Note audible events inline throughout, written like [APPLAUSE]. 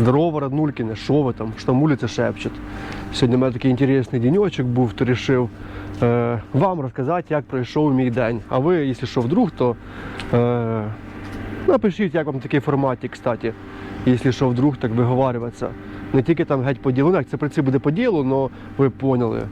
Здорово, Раднулькіне, що ви там? Що там вулиця шепчет. Сьогодні у мене такий інтересний денечок був, то вирішив е, вам розказати, як пройшов мій день. А ви, якщо що вдруг, то е, напишіть, як вам такий форматі, кстати. Якщо що вдруг, так виговарюватися. Не тільки там геть по ділу, як це в принципі буде по ділу, але ви поняли.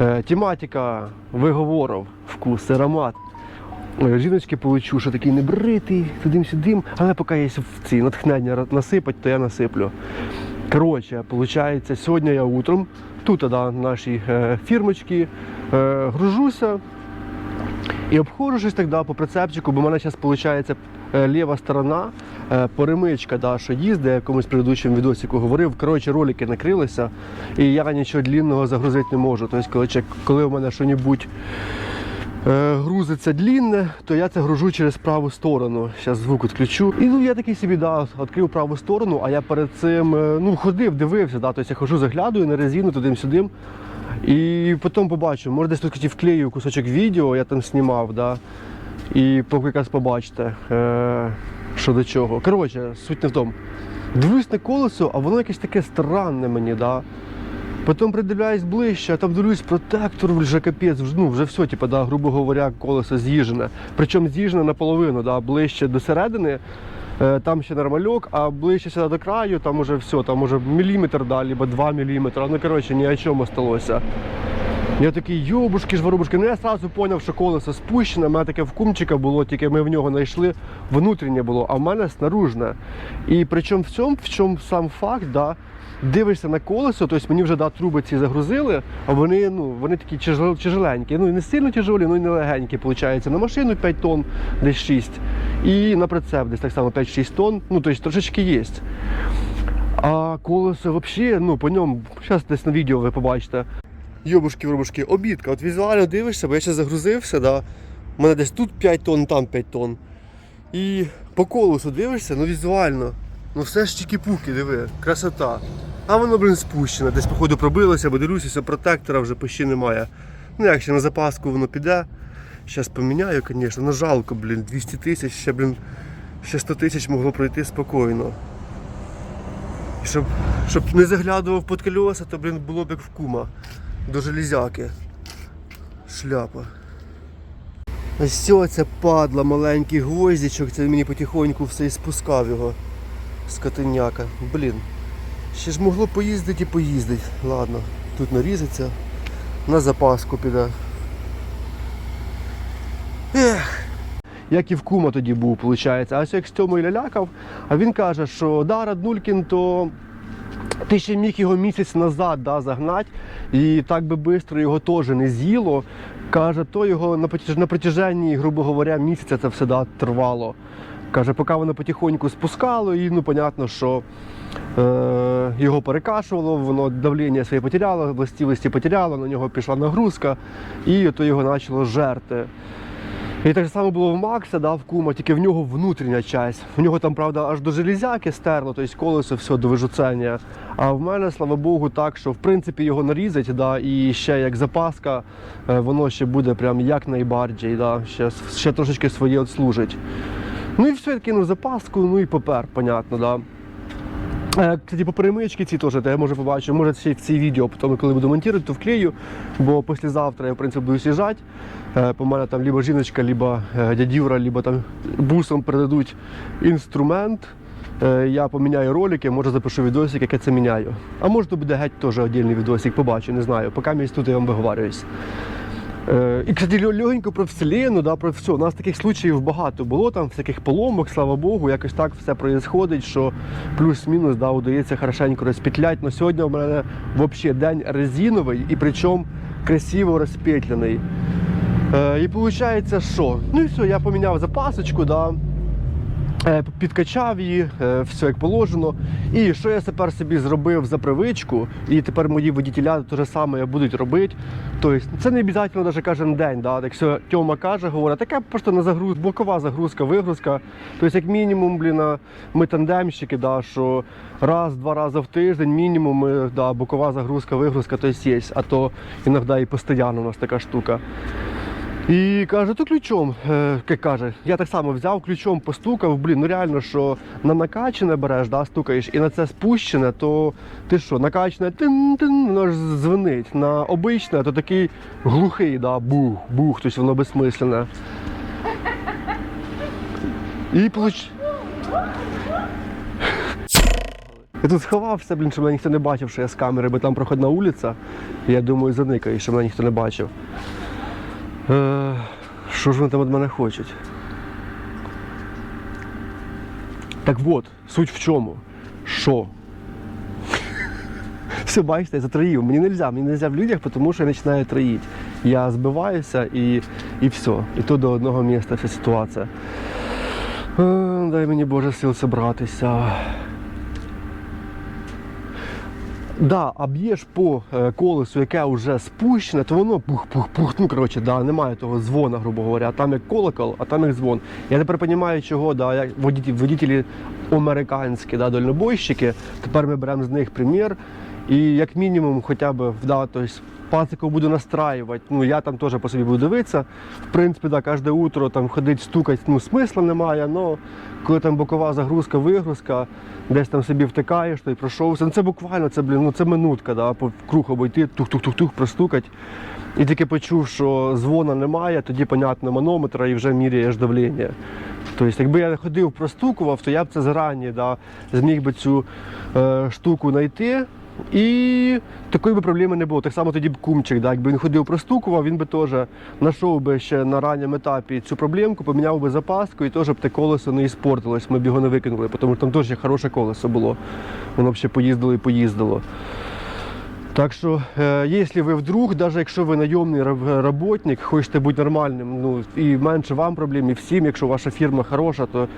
Е, тематика виговорів, вкус, аромат. Жіночки получу, що такий небритий, туди-сюдим, але поки є в ці натхнення насипать, то я насиплю. Коротше, виходить, сьогодні я утром, тут да, наші е, фірмочки, е, гружуся і обходжу щось так по прицепчику, бо в мене зараз виходить ліва сторона, е, перемичка, да, що їздить, я в якомусь предыдущому відосику говорив. Коротше, ролики накрилися, і я нічого длінного загрузити не можу. Тобто, коли, коли в мене е, грузиться длінне, то я це гружу через праву сторону. Зараз звук відключу. І ну я такий собі да, відкрив праву сторону, а я перед цим е, ну, ходив, дивився, да, тобто я хожу, заглядую на резину туди-сюди. І потім побачу, може десь тут вклею кусочок відео, я там знімав, да, і поки якраз побачите, е, що до чого. Коротше, суть не в тому. Дивлюсь на колесо, а воно якесь таке странне мені, да. Потім придивляюсь ближче, а там дивлюсь, протектор вже капець, ну, вже все, типу, да, грубо говоря, колесо з'їжджене. Причому з'їжджене наполовину, да, ближче до середини, е, там ще нормальок, а ближче сюди до краю, там уже все, там уже міліметр далі, або два міліметри. Ну, коротше, ні о чому сталося. Я такий, йобушки ж воробушки. Ну я одразу зрозумів, що колесо спущене, у мене таке в кумчика було, тільки ми в нього знайшли, внутрішнє було, а в мене снаружне. І причому в цьому, в чому сам факт, да, дивишся на колесо, тобто мені вже да, труби ці загрузили, а вони, ну, вони такі тяжеленькі. Ну і не сильно тяжелі, ну і не виходить. На машину 5 тонн, десь 6. І на прицеп десь так само 5-6 тонн, ну тобто трошечки є. А колесо взагалі, ну по ньому, зараз десь на відео ви побачите. Йобушки, воробушки, обідка. От візуально дивишся, бо я ще загрузився, да. У мене десь тут 5 тонн, там 5 тонн. І по колесу дивишся, ну візуально. Ну все ж тільки пуки, диви, красота. А воно, блін, спущене. Десь, походу, пробилося, бо дивлюся, протектора вже почти немає. Ну як ще на запаску воно піде. Зараз поміняю, звісно, ну жалко, блін, 200 тисяч, ще, блін, ще 100 тисяч могло пройти спокійно. Щоб, щоб не заглядував під колеса, то, блін, було б як в кума. До железяки. Шляпа. Ось це падла, маленький гвоздичок, це мені потихоньку все і спускав його. Скотиняка. Блін. Ще ж могло поїздити і поїздити. Ладно, тут нарізаться. На запаску піде. Ех. Як і в кума тоді був, виходить. А ось як з цьому і лялякав, а він каже, що да, Раднулькін, то ти ще міг його місяць назад да, загнати, і так би швидко його теж не з'їло. Каже, то його на, протяженні, грубо говоря, місяця це все да, тривало. Каже, поки воно потихоньку спускало, і ну, понятно, що е, його перекашувало, воно давлення своє потеряло, властивості потеряло, на нього пішла нагрузка, і то його почало жерти. І так само було в Макса, да, в кума, тільки в нього внутрішня часть. В нього там, правда, аж до железяки стерло, тобто колесо все до вижуцення. А в мене, слава Богу, так, що в принципі його нарізать, да, і ще як запаска, е, воно ще буде прям як найбарджій, да, ще, ще трошечки своє відслужить. Ну і все, я кинув запаску, ну і попер, понятно, да. Е, Кстати, по перемички ці теж, я може побачу, може ще в цій відео, потім, коли буду монтувати, то вклею, бо післязавтра я в принципі буду з'їжджати. Е, По мене там либо жіночка, либо е, дядя Юра, либо там бусом передадуть інструмент. Я поміняю ролики, може запишу відосик, як я це міняю. А може то буде геть теж окремий відосик, побачу, не знаю. Поки місць тут я вам виговарююсь. Е, І, кстати, легенько про вселену, да, про все. У нас таких случаїв багато було, там всяких поломок, слава Богу, якось так все відбувається, що плюс-мінус да, удається хорошенько розпетлять. Но сьогодні у мене взагалі день резиновий і причому красиво розпетляний. Е, і виходить, що? Ну і все, я поміняв запасочку, да, підкачав її, е, все як положено. І що я тепер собі зробив за привичку, і тепер мої водітеля те саме будуть робити. Тобто це не обов'язково навіть кожен день. Да? Так що Тьома каже, говорить, таке просто на загруз, бокова загрузка, вигрузка. Тобто, як мінімум, блін, ми тандемщики, да, що раз-два рази в тиждень, мінімум, ми, да, бокова загрузка, вигрузка, то є, а то іноді і постійно у нас така штука. І каже, то ключом, е, як каже, я так само взяв ключом, постукав, блін, ну реально, що на накачане береш, да, стукаєш, і на це спущене, то ти що, накачане тин-тин, воно ж дзвенить. На обичне, то такий глухий, да, бух, бух, тобто воно безсмисленне. І получ... Я тут сховався, блін, щоб мене ніхто не бачив, що я з камери, бо там проходна вулиця. Я думаю, заникаю, щоб мене ніхто не бачив. Е, Що ж вони там від мене хочуть? Так от, суть в чому? Що? Все, бачите, я затроїв. Мені не можна, мені не можна в людях, тому що я починаю троїти. Я збиваюся і, і все. І то до одного міста вся ситуація. Е, Дай мені Боже сил зібратися. Да, а б'єш по е, колесу, яке вже спущене, то воно пух-пух-пух. Ну коротше, да, немає того дзвона, грубо говоря. Там як колокол, а там як дзвон. Я тепер розумію, чого да, як водітелі, американські, да, дальнобойщики. Тепер ми беремо з них примір. І як мінімум, хоча б да, тобто, пациків буду настраювати. Ну я там теж по собі буду дивитися. В принципі, да, кожне утро там ходить, стукати, ну смисла немає. але коли там бокова загрузка, вигрузка, десь там собі втикаєш, то й пройшовся. Ну це буквально це, блін, ну це минутка, да, по круг обійти, тух-тух-тух-тух, простукать. І тільки почув, що дзвона немає, тоді, понятно, манометра і вже міряєш давлення. Тобто, якби я ходив, простукував, то я б це зарані да, зміг би цю е, штуку знайти. І такої би проблеми не було. Так само тоді б кумчик, да, якби він ходив, простукував, він би теж знайшов би ще на ранньому етапі цю проблемку, поміняв би запаску і теж б те колесо не іспортилось, ми б його не викинули, тому що там теж хороше колесо було. Воно б ще поїздило і поїздило. Так що, е, якщо ви вдруг, навіть якщо ви найомний роботник, хочете бути нормальним, ну і менше вам проблем, і всім, якщо ваша фірма хороша, то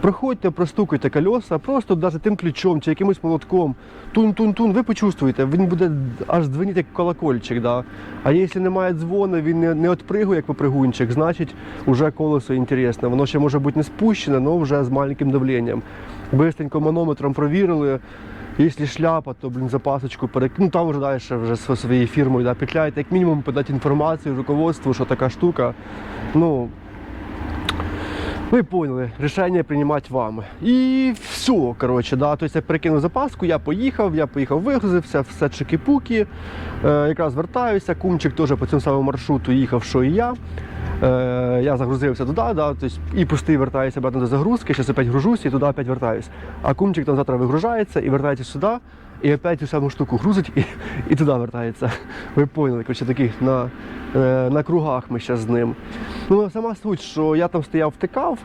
проходьте, простукайте колеса, просто навіть тим ключом чи якимось молотком, тун-тун-тун, ви почувствуєте, він буде аж дзвонити як колокольчик. Да? А якщо немає дзвону, він не, не отпригує як попригунчик, значить вже колесо інтересне. Воно ще може бути не спущене, але вже з маленьким давленням. Бистренько манометром провірили. Якщо шляпа, то блін, запасочку перек... ну, там вже далі вже своєю фірмою да, петляєте. Як мінімум подати інформацію руководству, що така штука. Ну, ви поняли, рішення приймати вам. І все, коротше, да. Тобто я перекинув запаску, я поїхав, я поїхав, вигрузився, все чики-пуки. Е, якраз вертаюся, кумчик теж по цьому самому маршруту їхав, що і я. Е, я загрузився туди, да, тобто і пустий вертаюся обратно до загрузки, зараз опять гружусь і туди опять вертаюсь. А кумчик там завтра вигружається і вертається сюди, і опять цю саму штуку грузить і, і туди вертається. Ви поняли, коротше, таких на, е, на кругах ми зараз з ним. Ну, сама суть, що я там стояв, втикав,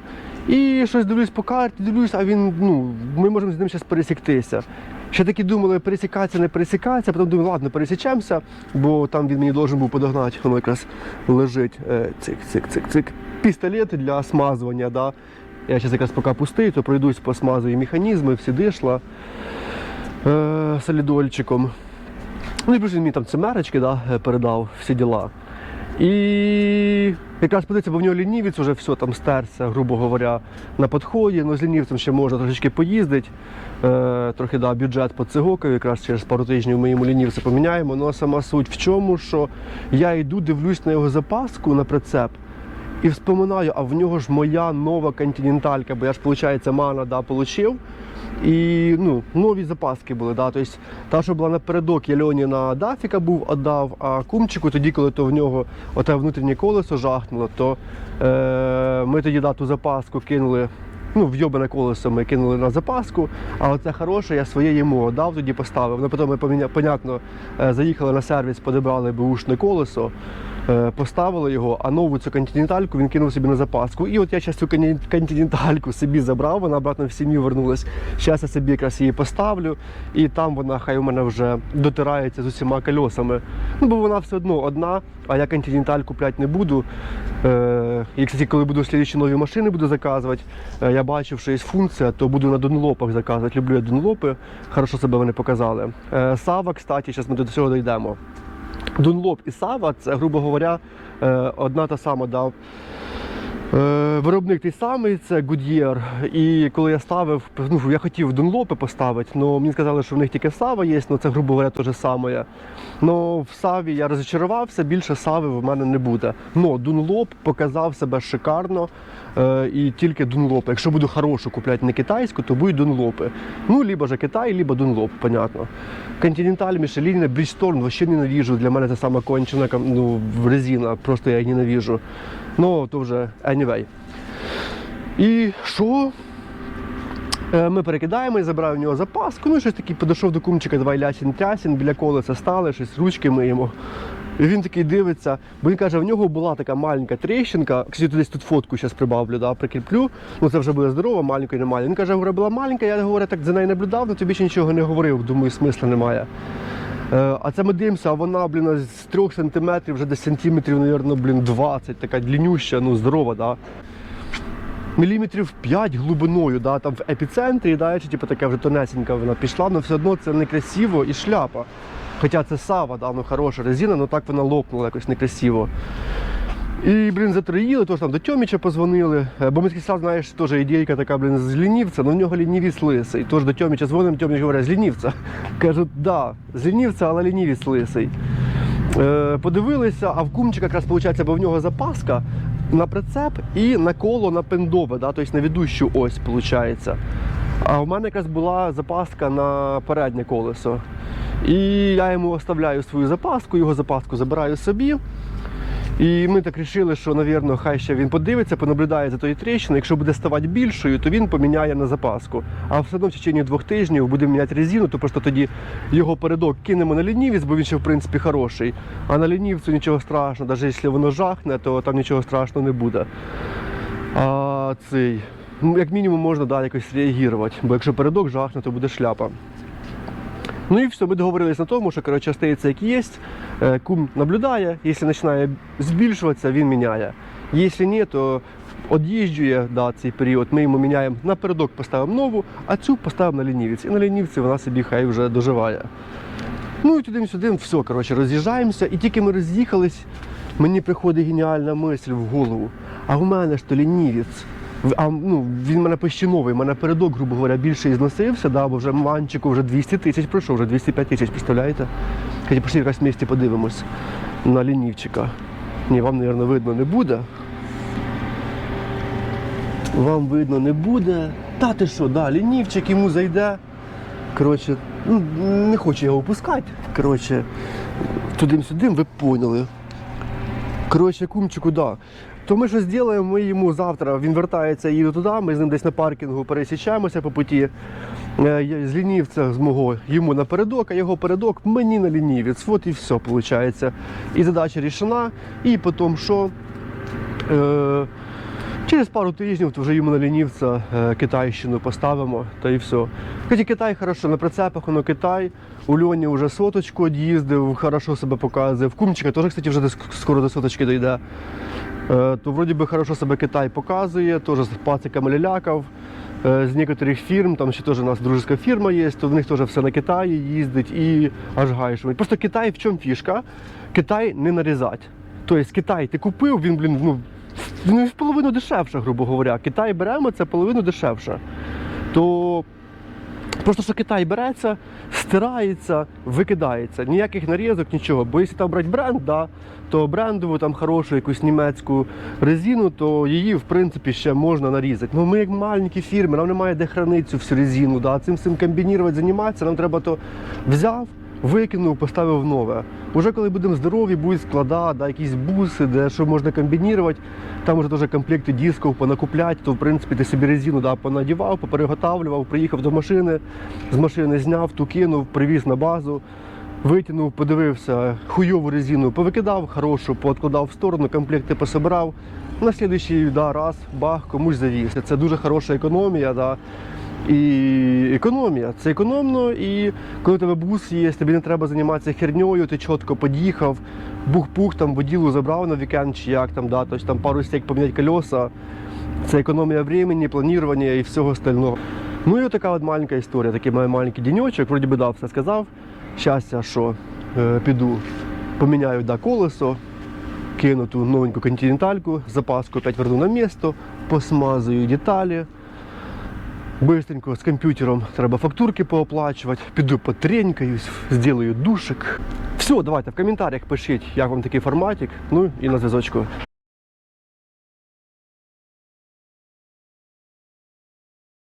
і щось дивлюсь по карті, дивлюсь, а він, ну, ми можемо з ним зараз пересіктися. Ще таки думали, пересікатися, не пересікатися, потім думаю, ладно, пересічемося, бо там він мені должен був подогнати, воно якраз лежить. Е, Цик, цик, цик, цик. Пістолети для смазування. Да? Я зараз якраз поки пустий, то пройдусь по смазую механізми, всі дишла е, солідольчиком. Ну і плюс він мені там цимерочки да, е, передав, всі діла. І якраз подивіться, бо в нього лінівець вже все там стерся, грубо говоря, на підході. Ну, з лінівцем ще можна трошечки поїздити. Е, трохи да, бюджет поцигокаю, якраз через пару тижнів ми йому лінівце поміняємо. Ну а сама суть в чому, що я йду, дивлюсь на його запаску на прицеп. І вспоминаю, а в нього ж моя нова континенталька, бо я ж, виходить, мана да, получив. І ну, нові запаски були. Да? Тобто, та, що була напередок, я Льоні на Дафіка був віддав, а кумчику тоді, коли то в нього оте внутрішнє колесо жахнуло, то е, ми тоді да, ту запаску кинули. Ну, вйобане колесо ми кинули на запаску, а оце хороше, я своє йому дав, тоді поставив. Ну, потім ми, понятно, е, заїхали на сервіс, подібрали бушне колесо, поставили його, а нову цю континентальку він кинув собі на запаску. І от я зараз цю континентальку собі забрав, вона обратно в сім'ю вернулась. Зараз я собі якраз її поставлю, і там вона хай у мене вже дотирається з усіма кольосами. Ну, бо вона все одно одна, а я континенталь купляти не буду. Е, і, кстати, коли буду слідчі нові машини буду заказувати, е, я бачив, що є функція, то буду на донлопах заказувати. Люблю я донлопи, хорошо себе вони показали. Е, Сава, кстати, зараз ми до цього дійдемо. Дунлоп і Сава це, грубо говоря, е, одна та сама да, Виробник той самий, це Goodyear. І коли я ставив, ну я хотів Dunlop поставити, але мені сказали, що в них тільки Сава є, але це, грубо говоря, те ж саме. Но в Саві я розчарувався, більше Сави в мене не буде. Но Dunlop показав себе шикарно е, і тільки Dunlop. Якщо буду хорошу купляти не китайську, то будуть Dunlop. Ну, либо же Китай, либо Dunlop, понятно. Continental, Michelin, Bridgestone вообще ненавижу. Для мене це саме кончена ну, резина, просто я її ненавижу. Ну, то вже anyway. І що? Е, Ми перекидаємо, я забираю в нього запаску. Ну, щось такий підійшов до кумчика, давай лясін трясін, біля колеса стали, щось ручки миємо. І він такий дивиться, бо він каже, в нього була така маленька тріщинка. Кстати, десь тут фотку зараз прибавлю, да, прикріплю. Ну це вже буде здорово, маленька і не маленька. Він каже, говорю, була маленька, я говорю, так за нею наблюдав, але тобі ще нічого не говорив. Думаю, смисла немає. Е, А це ми дивимося, а вона, блін, з 3 сантиметрів, вже десь сантиметрів, мабуть, блін, 20, така длиннюща, ну здорова, да. Міліметрів 5 глибиною, да, там в епіцентрі, да, чи типу така вже тонесенька вона пішла, але все одно це некрасиво і шляпа. Хоча це сава, да, ну хороша резина, але так вона лопнула якось некрасиво. І, блін, затроїли, тож там до Тьоміча позвонили. Е, Бо ми сразу, знаєш, теж ідейка така, блін, з лінівця, але в нього лінівець лисий. Тож до Тьоміча дзвонимо, Тьоміч говорить, з лінівця. [LAUGHS] Кажуть, да, з лінівця, але лінівець лисий. Е, подивилися, а в кумчика якраз виходить, бо в нього запаска на прицеп і на коло на пендове, да, тобто на ведущу ось виходить. А в мене якраз була запаска на переднє колесо. І я йому оставляю свою запаску, його запаску забираю собі. І ми так вирішили, що, напевно, хай ще він подивиться, понаблюдає за тою тріщиною. Якщо буде ставати більшою, то він поміняє на запаску. А все одно в течение двох тижнів будемо міняти резину, то просто тоді його передок кинемо на лінівець, бо він ще в принципі хороший. А на лінівцю нічого страшного, навіть якщо воно жахне, то там нічого страшного не буде. А цей, ну, як мінімум, можна да, якось реагувати, бо якщо передок жахне, то буде шляпа. Ну і все, ми договорились на тому, що коротше, стається як є. Е, Кум наблюдає, якщо починає збільшуватися, він міняє. Якщо ні, то од'їжджує да, цей період, ми йому міняємо напередок, поставимо нову, а цю поставимо на лінівець. І на лінівці вона собі хай вже доживає. Ну і туди-сюди, все, коротше, роз'їжджаємося. І тільки ми роз'їхались, мені приходить геніальна мисль в голову. А в мене ж то лінівець. А, ну, він мене почти новий, мене передок, грубо говоря, більше і зносився, да, бо вже манчику вже 200 тисяч пройшов, вже 205 тисяч, представляєте? Кстати, пошли якраз в місті подивимось на лінівчика. Ні, вам, мабуть, видно не буде. Вам видно не буде. Та ти що, да, лінівчик йому зайде. Коротше, ну, не хочу його опускати. Коротше, туди-сюди, ви поняли. Коротше, кумчику, да. То ми щось зробимо, ми йому завтра, він вертається, їду туди, ми з ним десь на паркінгу пересічаємося по путі. Е, З лінівця з мого йому на передок, а його передок мені на лінівець. От і все виходить. І задача рішена. І потім що? Е, Через пару тижнів то вже йому на лінівця е, китайщину поставимо, та і все. Кстати, Китай хорошо, на прицепах воно Китай. У Льоні вже соточку від'їздив, хорошо себе показує. В Кумчика теж, кстати, вже скоро до соточки дійде. Е, То вроді би хорошо себе Китай показує, теж з пациками лялякав. Е, З некоторих фірм, там ще теж у нас дружеська фірма є, то в них теж все на Китаї їздить і аж гайшують. Просто Китай в чому фішка? Китай не нарізать. Тобто Китай ти купив, він, блін, ну, ну, в половину дешевше, грубо говоря. Китай беремо, це половину дешевше. То просто що Китай береться, стирається, викидається. Ніяких нарізок, нічого. Бо якщо там брати бренд, да, то брендову там хорошу якусь німецьку резину, то її в принципі ще можна нарізати. Ну ми як маленькі фірми, нам немає де хранити цю всю резину. Да. Цим всім комбінувати, займатися, нам треба то взяв. Викинув, поставив нове. Уже коли будемо здорові, будуть склада, да, якісь буси, де що можна комбінувати. Там вже теж комплекти дисків понакупляти, то в принципі ти собі резину да, понадівав, попереготавлював, приїхав до машини, з машини зняв, ту кинув, привіз на базу, витягнув, подивився, хуйову резину повикидав, хорошу, пооткладав в сторону, комплекти пособирав. На слідуючий да, раз бах, комусь завіз. Це дуже хороша економія. Да. І економія. Це економно, і коли у тебе бус є, тобі не треба займатися херньою, ти чітко під'їхав, бух-пух, там воділу забрав на вікенд чи як там, да, тобто там пару стейк поміняти колеса. Це економія времени, планування і всього остального. Ну і така от маленька історія, такий маленький діньочок, вроді би да, все сказав. Щастя, що е, піду, поміняю да, колесо. кину ту новеньку континентальку, запаску опять верну на місто, посмазую деталі. Быстренько з комп'ютером треба фактурки пооплачувати, піду потренькаюсь, зроблю душик. Все, давайте в коментарях пишіть, як вам такий форматик. Ну і на зв'язочку.